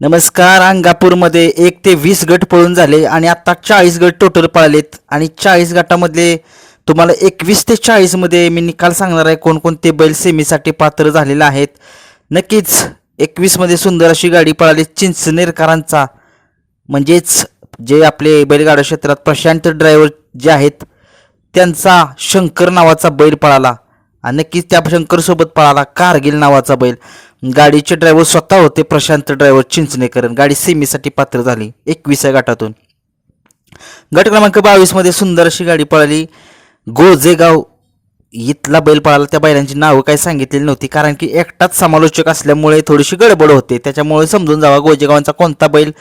नमस्कार अंगापूरमध्ये एक ते वीस गट पळून झाले आणि आत्ता चाळीस गट टोटल पळालेत. आणि चाळीस गटामधले तुम्हाला एकवीस ते चाळीसमध्ये मी निकाल सांगणार आहे. कोणकोणते बैल सेमीसाठी पात्र झालेले आहेत. नक्कीच एकवीसमध्ये सुंदर अशी गाडी पळाली. चिंचनेरकरांचा म्हणजेच जे आपले बैलगाडा क्षेत्रात प्रशांत ड्रायव्हर जे आहेत त्यांचा शंकर नावाचा बैल पळाला. आणि नक्कीच त्या शंकरसोबत पळाला कारगिल नावाचा बैल. गाडीचे ड्रायव्हर स्वतः होते प्रशांत ड्रायव्हर चिंचणेकरण गाडी सेमीसाठी पात्र झाली एकविसा गटातून. गट क्रमांक बावीसमध्ये सुंदर अशी गाडी पळाली. गोजेगाव इथला बैल पळाला. त्या बैलांची नावं काही सांगितलेली नव्हती कारण की एकटाच समालोचक असल्यामुळे थोडीशी गडबड होते. त्याच्यामुळे समजून जावा गोजेगावांचा कोणता बैल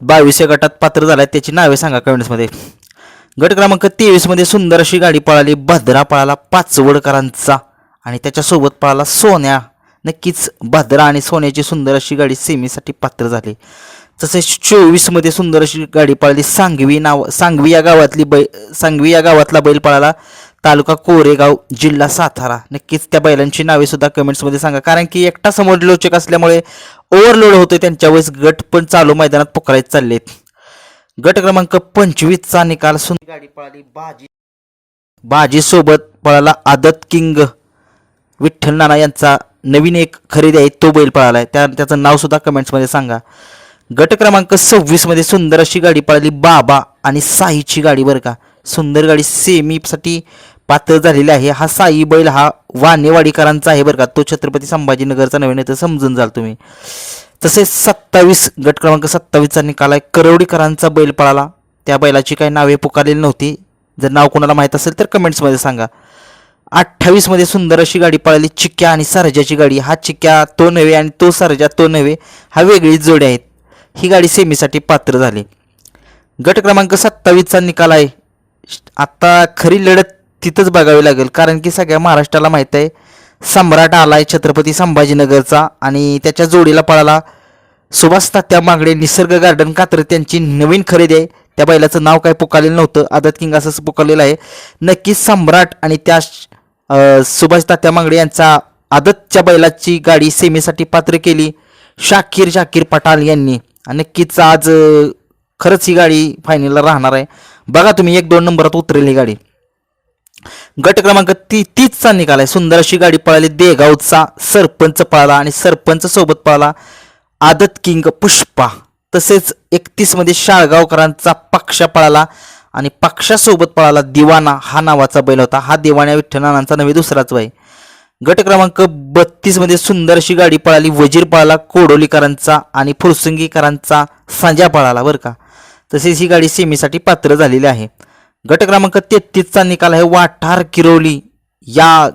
बावीस गटात पात्र झाला त्याची नावे सांगा कमेंट्समध्ये. गट क्रमांक तेवीसमध्ये सुंदर अशी गाडी पळाली. भद्रा पळाला पाचवडकरांचा. आणि त्याच्यासोबत पळाला सोन्या. नक्कीच भद्रा आणि सोन्याची सुंदर अशी गाडी सेमीसाठी पात्र झाली. तसेच चोवीसमध्ये सुंदर अशी गाडी पळाली. सांगवी नाव सांगवी या गावातली बै सांगवी या गावातला बैल पळाला. तालुका कोरेगाव जिल्हा सातारा. नक्कीच त्या बैलांची नावे सुद्धा कमेंट्समध्ये सांगा. कारण की एकटा समोर लोचक असल्यामुळे ओव्हरलोड होतोय त्यांच्या वेळेस गट पण चालू मैदानात पोकरायत चाललेत. गट क्रमांक पंचवीसचा निकाल सुंदर गाडी पळाली बाजी. बाजी सोबत पळाला आदत किंग. विठ्ठल नाना यांचा नवीन एक खरेदी आहे तो बैल पळाला आहे त्या त्याचं नाव सुद्धा कमेंट्समध्ये सांगा. गट क्रमांक सव्वीसमध्ये सुंदर अशी गाडी पळाली बाबा आणि साईची गाडी बरं का. सुंदर गाडी सेमीसाठी पात्र झालेली आहे. हा साई बैल हा वानेवाडीकरांचा आहे बरं का. तो छत्रपती संभाजीनगरचा नवीन आहे तर समजून जाल तुम्ही. तसेच सत्तावीस गट क्रमांक सत्तावीसचा निकाल आहे. करवडीकरांचा बैल पळाला. त्या बैलाची काही नावे पुकारलेली नव्हती. जर नाव कोणाला माहीत असेल तर कमेंट्समध्ये सांगा. अठ्ठावीसमध्ये सुंदर अशी गाडी पळाली. चिक्क्या आणि सरजाची गाडी. हा चिक्क्या तो नव्हे आणि तो सरजा तो नव्हे हा वेगळीच जोडी आहेत. ही गाडी सेमीसाठी पात्र झाली. गट क्रमांक सत्तावीसचा निकाल आहे. आत्ता खरी लढत तिथंच बघावी लागेल. कारण की सगळ्या महाराष्ट्राला माहीत आहे सम्राट आला आहे छत्रपती संभाजीनगरचा आणि त्याच्या जोडीला पळाला. सुभाष तात्या मागडे निसर्ग गार्डन कात्र त्यांची नवीन खरेदी आहे. त्या बैलाचं नाव काय पुकारलेलं नव्हतं. आदत किंग असं पुकारलेलं आहे. नक्कीच सम्राट आणि त्या सुभाष तात्या मांगडे यांचा आदतच्या बैलाची गाडी सेमीसाठी पात्र केली. शाकीर शाकीर पटाल यांनी. आणि नक्कीच आज खरंच ही गाडी फायनलला राहणार आहे. बघा तुम्ही एक दोन नंबरात उतरेल ही गाडी. गट क्रमांक ती तीसचा निकाल आहे. सुंदर अशी गाडी पळाली. देगावचा सरपंच पळाला आणि सरपंच सोबत पळाला. आदत किंग पुष्पा. तसेच एकतीसमध्ये शाळगावकरांचा पक्षा पळाला आणि पक्षासोबत पळाला दिवाना हा नावाचा बैल होता. हा दिवाण्या विठ्ठनानांचा नव्हे दुसराच वय. गट क्रमांक बत्तीसमध्ये सुंदरशी गाडी पळाली. वजीर पळाला कोडोलीकरांचा आणि फुरसुंगीकरांचा सांजा पळाला बरं का. तसेच ही गाडी सेमीसाठी पात्र झालेली आहे. गट क्रमांक तेहतीसचा निकाल आहे. वाठार किरोली या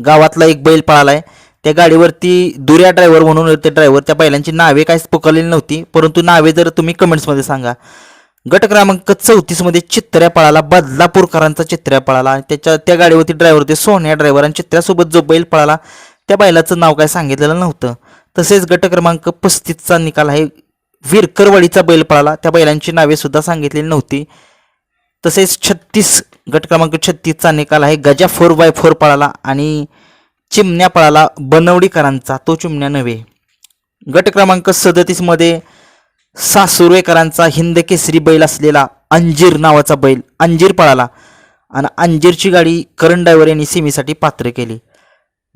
गावातला एक बैल पळाला आहे त्या गाडीवरती दुऱ्या ड्रायव्हर म्हणून ते ड्रायव्हर त्या बैलांची नावे काहीच पुकारलेली नव्हती परंतु नावे जर तुम्ही कमेंट्समध्ये सांगा. गट क्रमांक चौतीसमध्ये चित्र्या पळाला बदलापूरकरांचा चित्र्या पळाला आणि त्याच्या त्या गाडीवरती ड्रायव्हर होते सोन्या ड्रायव्हर आणि चित्र्यासोबत जो बैल पळाला त्या बैलाचं नाव काय सांगितलेलं नव्हतं. तसेच गट क्रमांक पस्तीसचा निकाल आहे विरकरवाडीचा बैल पळाला त्या बैलांची नावे सुद्धा सांगितलेली नव्हती. तसेच छत्तीस गट क्रमांक छत्तीसचा निकाल आहे गजा फोर बाय फोर पळाला आणि चिमण्या पळाला बनवडीकरांचा तो चिमण्या नव्हे. गट क्रमांक सदतीसमध्ये सासुर्वेकरांचा हिंद केसरी बैल असलेला अंजीर नावाचा बैल अंजीर पळाला आणि अंजीरची गाडी करण डायवर यांनी सेमीसाठी पात्र केली.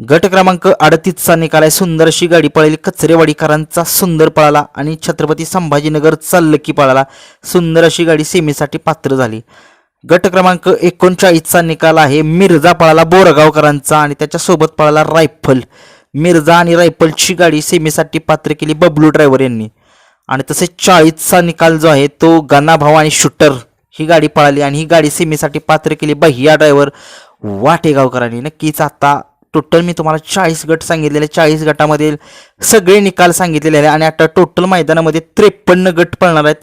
गट क्रमांक अडतीसचा निकाल आहे. सुंदर अशी गाडी पळाली. कचरेवाडीकरांचा सुंदर पळाला आणि छत्रपती संभाजीनगरचा लकी पळाला. सुंदर अशी गाडी सेमीसाठी पात्र झाली. गट क्रमांक एकोणचाळीसचा निकाल आहे. मिर्झा पळाला बोरगावकरांचा आणि त्याच्यासोबत पळाला रायफल. मिर्झा आणि रायफलची गाडी सेमीसाठी पात्र केली बबलू ड्रायव्हर यांनी. आणि तसेच चाळीसचा निकाल जो आहे तो गणाभाऊ आणि शूटर ही गाडी पळाली आणि ही गाडी सेमीसाठी पात्र केली बहिया ड्रायव्हर वाटेगावकरांनी. नक्कीच आता टोटल मी तुम्हाला चाळीस गट सांगितलेले. चाळीस गटामधील सगळे निकाल सांगितलेले आहे आणि आता टोटल मैदानामध्ये त्रेपन्न गट पळणार आहेत.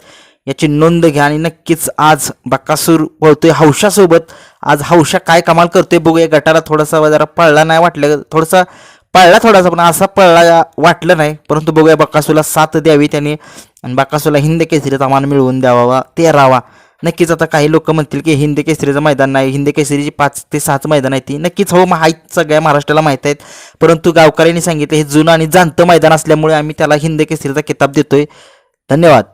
याची नोंद घ्या आणि नक्कीच आज बकासूर पळतोय हौशासोबत. आज हौशा काय कमाल करतोय बघूया गटाला थोडासा जरा पळला नाही वाटलं. थोडासा पळला थोडासा पण असा पळला वाटलं नाही. परंतु बघूया बकासूला साथ द्यावी त्याने आणि बकासूला हिंद केसरीचा मान मिळवून द्यावा तेरावा नक्कीच आता काही लोक म्हणतील की हिंद केसरीचं मैदान नाही. हिंद केसरीची पाच ते सहाच मैदान आहे ती. नक्कीच हो माहीत सगळ्या महाराष्ट्राला माहीत आहेत. परंतु गावकऱ्यांनी सांगितलं हे जुनं आणि जाणतं मैदान असल्यामुळे आम्ही त्याला हिंद केसरीचा किताब देतोय. धन्यवाद.